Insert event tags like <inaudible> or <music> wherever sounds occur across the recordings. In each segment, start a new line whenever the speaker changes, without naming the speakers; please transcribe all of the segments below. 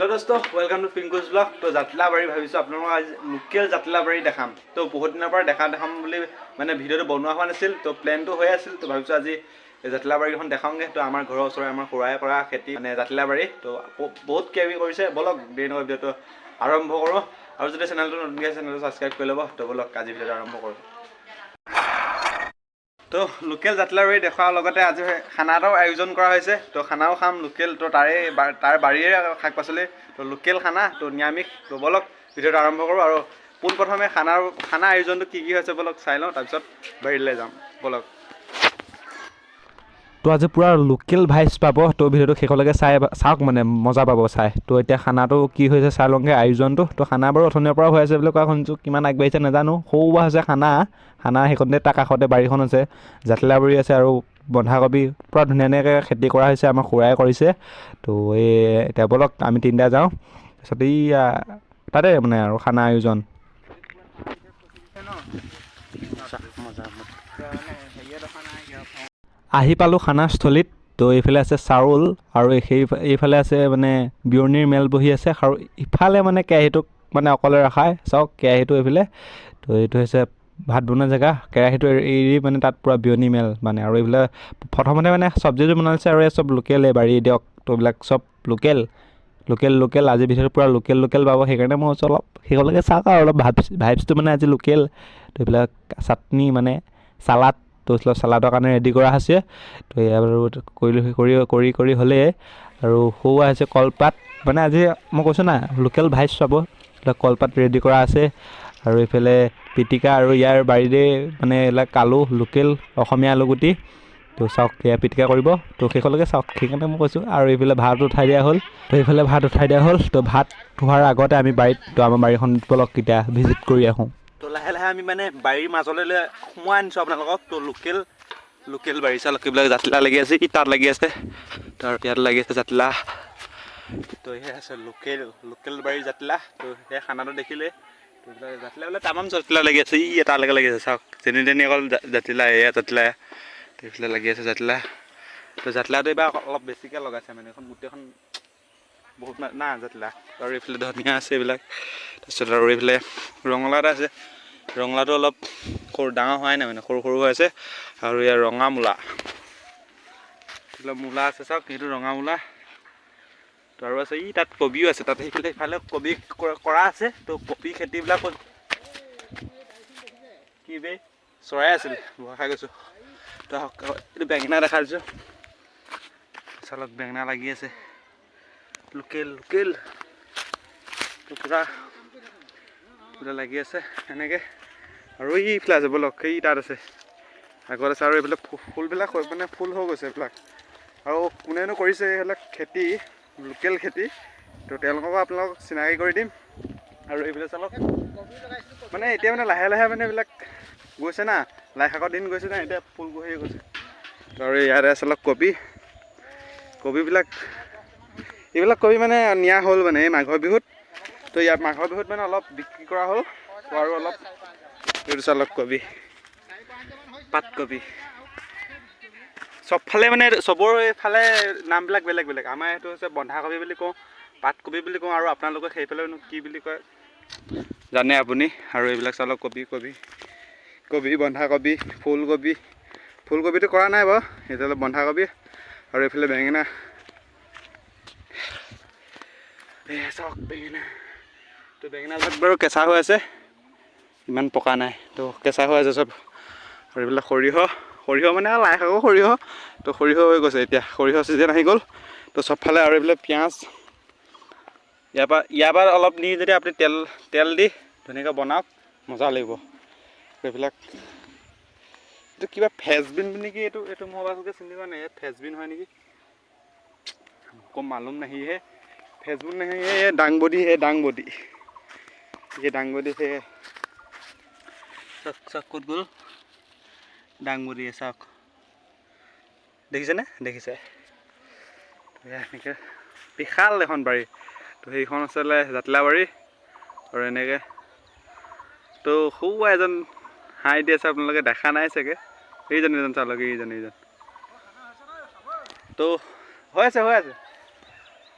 Hello দোস্ত welcome to পিংকুজ blog তো জাতিলাবাৰী ভাবিছোঁ আপোনালোকক আজি লোকেল জাতিলাবাৰী দেখাম। তো বহুত দিনৰ পৰা দেখা দেখাম বুলি মানে ভিডিঅ'টো বনোৱা হোৱা নাছিল তো প্লেনটো হৈ আছিল। তো ভাবিছোঁ আজি জাতিলাবাৰীখন দেখাওঁগৈ। তো আমাৰ ঘৰৰ ওচৰৰে আমাৰ খুৰাই কৰা খেতি মানে জাতিলাবাৰী তো বহুত কিবি কৰিছে ব'লক দেৰি নকৰি ভিডিঅ'টো আৰম্ভ কৰোঁ। আৰু যদি চেনেলটো নতুনকৈ চেনেলটো ছাবস্ক্ৰাইব কৰি ল'ব। তো ব'লক আজি ভিডিঅ'টো আৰম্ভ কৰোঁ। তো লোকেল জাতিলাবাৰী দেখুৱাৰ লগতে আজি খানা এটাও আয়োজন কৰা হৈছে। তো খানাও খাম, লোকেল, তো তাৰে তাৰ বাৰীৰে শাক পাচলি, তো লোকেল খানা, তো নিৰামিষ, তো ব'লক ভিডিঅ'টো আৰম্ভ কৰোঁ আৰু পোনপ্ৰথমে খানাৰ, খানা আয়োজনটো কি কি হৈছে ব'লক চাই লওঁ, তাৰপিছত বাৰীলৈ যাম। ব'লক।
তো আজি পূৰা লোকেল ভাইচ পাব তো ভিডিঅ'টো শেষলৈকে চাই চাওক মানে মজা পাব চাই। তো এতিয়া খানাটো কি হৈছে চাই লওঁগৈ আয়োজনটো। তো খানা বাৰু অথনিৰ পৰা হৈ আছে বুলি কোৱা শুনিছোঁ কিমান আগবাঢ়িছে নাজানো। সৰু বা হৈছে খানা। খানা সেইখনতে তাৰ কাষতে বাৰীখন আছে জাতিলাবাৰী আছে আৰু বন্ধাকবি। পূৰা ধুনীয়া ধুনীয়াকৈ খেতি কৰা হৈছে আমাৰ খুৰাই কৰিছে। তো এই এতিয়া ব'লক আমি তিনিটা যাওঁ। তাৰপিছত এই তাতে মানে আৰু খানা আয়োজন। আহি পালোঁ খানাস্থলীত। তো এইফালে আছে চাউল আৰু সেই এইফালে আছে মানে বিয়নীৰ মেল বহি আছে আৰু ইফালে মানে কেৰাহীটোক মানে অকলে ৰখাই চাওক কেৰাহীটো এইফালে। তো এইটো হৈছে ভাত বনোৱা জেগা। কেৰাহীটো এৰি মানে তাত পূৰা বিয়নী মেল মানে আৰু এইফালে প্ৰথমতে মানে চব্জিটো বনাইছে আৰু এই চব লোকেলেই বাৰী দিয়ক। তো এইবিলাক চব লোকেল। Local local. আজি ভিতৰত পূৰা লোকেল লোকেল পাব। সেইকাৰণে মই কৈছোঁ অলপ শেষলৈকে চাওক আৰু অলপ ভাইবছ ভাইবছটো মানে আজি লোকেল। তো এইবিলাক চাটনি মানে চালাড। তো এইবিলাক চালাডৰ কাৰণে ৰেডি কৰা হৈছে। তো এয়া বাৰু কৰি কৰি কৰি হ'লেই আৰু সৌ আছে কলপাত। মানে আজি মই কৈছোঁ না লোকেল ভাইচ পাব এইবিলাক কলপাত ৰেডি কৰা আছে। আৰু এইফালে পিটিকা আৰু ইয়াৰ বাৰীৰে মানে এইবিলাক আলু লোকেল অসমীয়া আলুগুটি। তো চাওক এয়া পিটিকা কৰিব। তো শেষলৈকে চাওক সেইকাৰণে মই কৈছোঁ। আৰু এইফালে ভাত উঠাই দিয়া হ'ল। তো এইফালে ভাত উঠাই দিয়া হ'ল। তো ভাত হোৱাৰ আগতে আমি বাৰীত তো আমাৰ বাৰীখন বলক কেতিয়া ভিজিট কৰি আহোঁ।
তো লাহে লাহে আমি মানে বাৰীৰ মাজলৈ সোমাই আনিছোঁ আপোনালোকক। তো লোকেল লোকেল বাৰী চালক এইবিলাক জাতিলা লাগি আছে ই তাত লাগি আছে? তাৰ ইয়াত লাগি আছে জাতিলা। তো সেয়া আছে লোকেল লোকেল বাৰীৰ জাতিলা। তো সেই খানাটো দেখিলে জাতিলা বোলে, তামাম জাতিলা লাগি আছে। ই এটালৈকে লাগি আছে, চাওক। যেনি তেনি অকল জাতিলা, এয়া জাতিলা। এইফালে লাগি আছে জাতিলা। তো জাতিলাটো এইবাৰ অলপ বেছিকৈ লগাইছে মানে এখন গোটেইখন বহুত না- না জাতিলা আৰু এইফালে ধনিয়া আছে এইবিলাক। তাৰপিছত আৰু এইফালে ৰঙালাও এটা আছে। ৰঙালাওটো অলপ সৰু ডাঙৰ হোৱাই নাই মানে সৰু সৰু হৈ আছে। আৰু ইয়াৰ ৰঙা মূলা। এইফালে মূলা আছে চাওক, সেইটো ৰঙা মূলা। তো আৰু আছে, ই তাত কবিও আছে। তাত সেইফালে ইফালে কবি কৰা- আছে। তো কবি খেতিবিলাক কি বে? চৰাই আছিল ভয় গৈছোঁ। তো এইটো বেঙেনা দেখা দিছোঁ চালক বেঙেনা লাগি আছে। Local local. তো পূৰা লাগি আছে, এনেকৈ। আৰু এইফালে আছে, ব'লক সেই তাত আছে। আগত আছে, আৰু এইফালে ফু- ফুলবিলাক মানে ফুল হৈ গৈছে এইবিলাক। আৰু কোনেনো কৰিছে এইবিলাক খেতি, লোকেল খেতি। তো তেওঁলোককো আপোনালোকক চিনাকি কৰি দিম। আৰু এইফালে চালক মানে এতিয়া মানে লাহে লাহে মানে এইবিলাক গৈছে না। লাই শাকৰ দিন গৈছে না, এতিয়া ফুল গৈ গৈছে। আৰু ইয়াতে আছে অলপ কবি। কবিবিলাক এইবিলাক কবি মানে নিয়া হ'ল মানে এই মাঘৰ বিহুত। তো ইয়াত মাঘৰ বিহুত মানে অলপ বিক্ৰী কৰা হ'ল। আৰু অলপ চালক কবি পাতকবি চবফালে মানে চবৰ এইফালে নামবিলাক বেলেগ বেলেগ। আমাৰ এইটো হৈছে বন্ধাকবি বুলি কওঁ পাতকবি বুলি কওঁ আৰু আপোনালোকে সেইফালেনো কি বুলি কয় জানে আপুনি। আৰু এইবিলাক চালক কবি কবি কবি বন্ধাকবি ফুলকবি। ফুলকবিটো কৰা নাই বাৰু অলপ বন্ধাকবি আৰু এইফালে বেঙেনা। চাওক বেঙেনা। তো বেঙেনাবিলাক বাৰু কেঁচা হৈ আছে। ইমান পকা নাই। তো কেঁচা হৈ আছে চব। আৰু এইবিলাক সৰিয়হ সৰিয়হ মানে আৰু লাই শাকো সৰিয়হ। তো সৰিয়হ হৈ গৈছে এতিয়া। সৰিয়হ চিজন আহি গ'ল। তো চবফালে আৰু এইবিলাক পিঁয়াজ। ইয়াৰ পৰা ইয়াৰ পৰা অলপ নি যদি আপুনি তেল তেল দি ধুনীয়াকৈ বনাওক মজা লাগিব। এইবিলাক এইটো কিবা ফেচবিন নেকি? এইটো এইটো মই বাৰু চিনি পোৱা নাই। ফেচবিন হয় নেকি? আকৌ মালুম নাহিহে। है फेसबुक नहीं है ये डांगबोडी है डांगबोडी ये डांगबोडी है চাওক চাওক ক'ত গ'ল ডাংবডি চাওক দেখিছেনে দেখিছে এয়া এনেকৈ বিশাল এখন বাৰী তো সেইখন আছিলে জাতিলাবাৰী আৰু এনেকৈ তো সৰু এজন হাঁহ দি আছে আপোনালোকে দেখা নাই চাগে এইজন এইজন চালক এইজন এইজন তো হৈ আছে হৈ আছে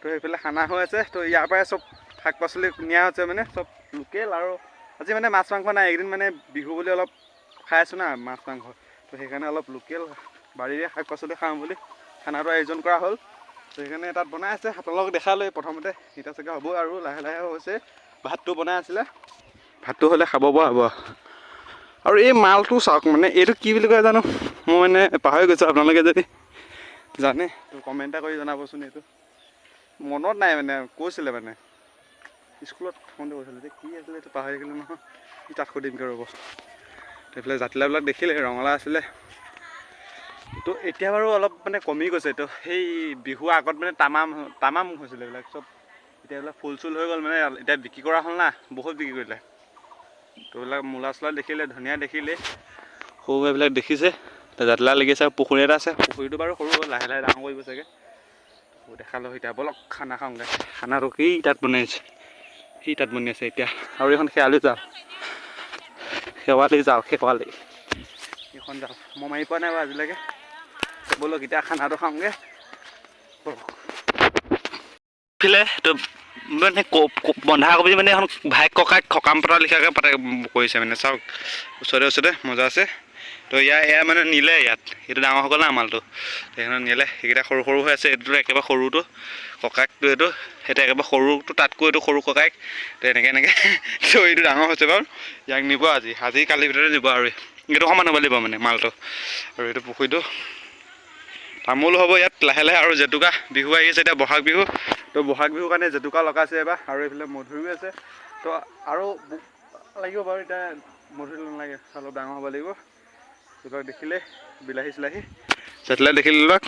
তো সেইফালে খানা হৈ আছে। তো ইয়াৰ পৰাই চব শাক পাচলি নিয়া হৈছে মানে চব লোকেল আৰু আজি মানে মাছ মাংস নাই এইকেইদিন মানে বিহু বুলি অলপ খাই আছোঁ না মাছ মাংস। তো সেইকাৰণে অলপ লোকেল বাৰীৰে শাক পাচলি খাওঁ বুলি খানাটো আয়োজন কৰা হ'ল। সেইকাৰণে তাত বনাই আছে আপোনালোকক দেখালৈ প্ৰথমতে এতিয়া চাগে হ'ব আৰু লাহে লাহে হৈছে। ভাতটো বনাই আছিলে। ভাতটো হ'লে খাব পৰা হ'ব। আৰু এই মালটো চাওক মানে এইটো কি বুলি কয় জানো? মই মানে পাহৰি গৈছোঁ আপোনালোকে যদি জানে তো কমেণ্ট এটা কৰি জনাবচোন এইটো। মনত নাই মানে কৈছিলে মানে। স্কুলত থাকোঁতে কৈছিলে যে কি আছিলে এইটো পাহৰি গ'লো নহয় কি তাত সুধিমগৈ ৰ'ব। এইফালে জাতিলাওবিলাক দেখিলে ৰঙালাও আছিলে। তো এতিয়া বাৰু অলপ মানে কমি গৈছে তো সেই বিহুৰ আগত মানে তামাম তামাম হৈছিলে এইবিলাক চব এতিয়া এইবিলাক ফুল চুল হৈ গ'ল মানে এতিয়া বিক্ৰী কৰা হ'ল না বহুত বিক্ৰী কৰিলে। তো এইবিলাক মূলা চোলা দেখিলে ধনিয়া দেখিলে সৰু এইবিলাক দেখিছে। তো জাতিলাও লাগিছে আৰু পুখুৰী এটা আছে পুখুৰীটো বাৰু সৰু লাহে লাহে ডাঙৰ কৰিব চাগে। দেখালোঁ এতিয়া বলক খানা খাওঁগৈ। খানাটো কি তাত বনাইছে সি তাত বনি আছে এতিয়া? আৰু এইখন শেৱালি জাল শেৱালি জাল শেৱালি। এইখন জাল মই মাৰি পোৱা নাই বাৰু আজিলৈকে। বলক এতিয়া খানাটো খাওঁগৈ। ফিলে তো মানে ক- ক- বন্ধাকবি মানে এখন ভাইক ককাইক সকাম পতা লিখাকৈ পাতে কৰিছে মানে চাওক। ওচৰতে ওচৰতে মজা আছে। তো ইয়াৰ এয়া মানে নিলে ইয়াত সেইটো ডাঙৰ হৈ গ'ল না মালটো। সেইকাৰণে নিলে সেইকেইটা সৰু সৰু হৈ আছে এইটোতো একেবাৰে সৰুটো ককাইকটো এইটো সেইটো একেবাৰে সৰুটো তাতকৈ এইটো সৰু ককাইক তো এনেকৈ এনেকৈ <laughs> তো এইটো ডাঙৰ হৈছে বাৰু ইয়াক নিব আজি আজি কালিৰ ভিতৰতে নিব আৰু এইটো সমান হ'ব লাগিব মানে মালটো আৰু এইটো পুখুৰীটো। তামোল হ'ব ইয়াত লাহে লাহে আৰু জেতুকা বিহু আহি আছে এতিয়া বহাগ বিহু। তো বহাগ বিহুৰ কাৰণে জেতুকা লগাইছে এবাৰ আৰু এইফালে মধুৰিও আছে। তো আৰু লাগিব বাৰু এতিয়া মধুৰি নালাগে অলপ ডাঙৰ হ'ব লাগিব। এইবিলাক দেখিলে বিলাহী চিলাহী। জাতিলাও দেখিলে এইবিলাক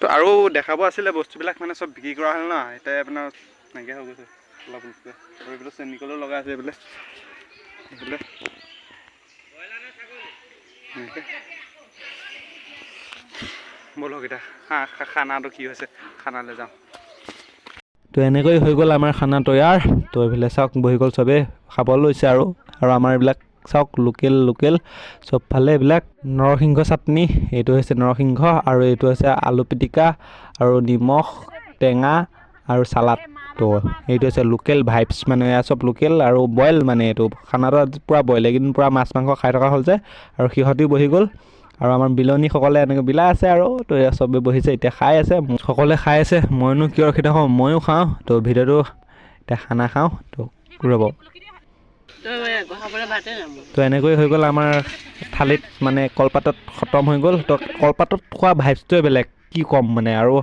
তো আৰু দেখাব আছিলে বস্তুবিলাক মানে চব বিক্ৰী কৰা হ'ল ন এতিয়া আপোনাৰ নাইকিয়া হৈ গৈছে অলপ আৰু এইফালে চেনিকলো লগাই আছে এইফালে। এইফালে। এনেকৈ। বলক এতিয়া খা খা- খানাটো কি হৈছে খানালৈ যাওঁ।
তো এনেকৈ হৈ গ'ল আমাৰ খানা তৈয়াৰ। তো এইফালে চাওক বহি গ'ল চবেই খাব লৈছে আৰু। আৰু আমাৰ এইবিলাক চাওক লোকেল লোকেল। চবফালে এইবিলাক নৰসিংহ চাটনি এইটো হৈছে নৰসিংহ আৰু এইটো হৈছে আলু পিটিকা আৰু নিমখ টেঙা আৰু চালাড তো। এইটো হৈছে লোকেল ভাইবছ মানে এয়া চব লোকেল আৰু বইল মানে এইটো। খানাটো পূৰা বইল এইকেইদিন পূৰা মাছ মাংস খাই থকা হ'ল যে আৰু সিহঁতিও বহি গ'ল। আৰু আমাৰ বিলনীসকলে এনেকৈ বিলাই আছে আৰু তো এয়া চবেই বহিছে এতিয়া খাই আছে। সকলোৱে খাই আছে মইনো কিয় ৰখি থাকোঁ ময়ো খাওঁ তো ভিডিঅ'টো এতিয়া খানা খাওঁ তো ৰ'ব। তো এনেকৈ হৈ গ'ল আমাৰ থালিত মানে কলপাতত খতম হৈ গ'ল। তো কলপাতত খোৱা ভাইবছটোৱে বেলেগ কি ক'ম মানে আৰু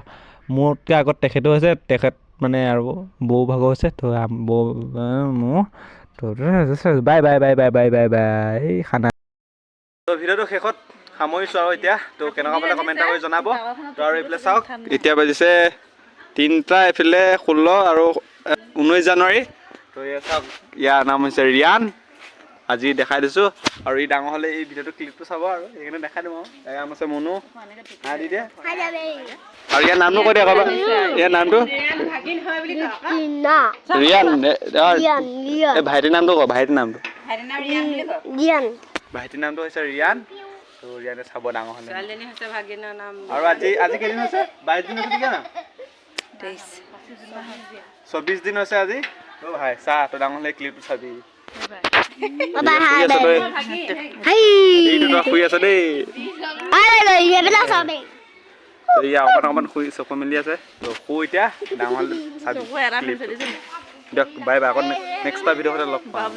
মোতকৈ আগত তেখেতো হৈছে তেখেত মানে আৰু বৌ ভাগৰ হৈছে তো বৌ মোৰ তো bye bye bye bye bye bye bye খানা।
তো ভিডিঅ'টো শেষত সামৰিছোঁ আৰু এতিয়া তো কেনেকুৱা পালে কমেণ্ট এটা কৰি জনাব। তো আৰু এইফালে চাওক এতিয়া বাজিছে তিনিটা এইফালে ষোল্ল আৰু ঊনৈছ জানুৱাৰী। তো চাওক ইয়াৰ নাম হৈছে ৰিয়ান। আজি দেখাই দিছোঁ। আৰু ই ডাঙৰ হ'লে এই ভিডিঅ'টো ক্লিপটো চাব আৰু। সেইকাৰণে দেখাই দিম আৰু। ইয়াৰ নাম আছে মনু। হাঁ দি দিয়ে আৰু ইয়াৰ নামটো কৈ দিয়া ক'বা। ইয়াৰ নামটো. ৰিয়ান. এই ভাইটিৰ নামটো ক ভাইটিৰ নামটো? ভাইটিৰ নামটো হৈছে ৰিয়ান। তো ৰিয়ানে চাব ডাঙৰ হ'লে। আৰু আজি আজি কেইদিন হৈছে? বাইছ দিন হৈছে না? দিন হৈছে আজি? অ' ভাই চা তই ডাঙৰ হ'লে ক্লিপটো চাবি
Bye bye,
শুই
hi,
আছ তই
baby. Hey.
এইটো তই শুই আছ দেই
Ay, lo llevé la sabe.
তই ইয়াৰ অকণমান শুই চকু মেলি আছে এতিয়া ডাঙৰ চাবি দিয়ক বাই বাই আকৌ নেক্সট লগ পাম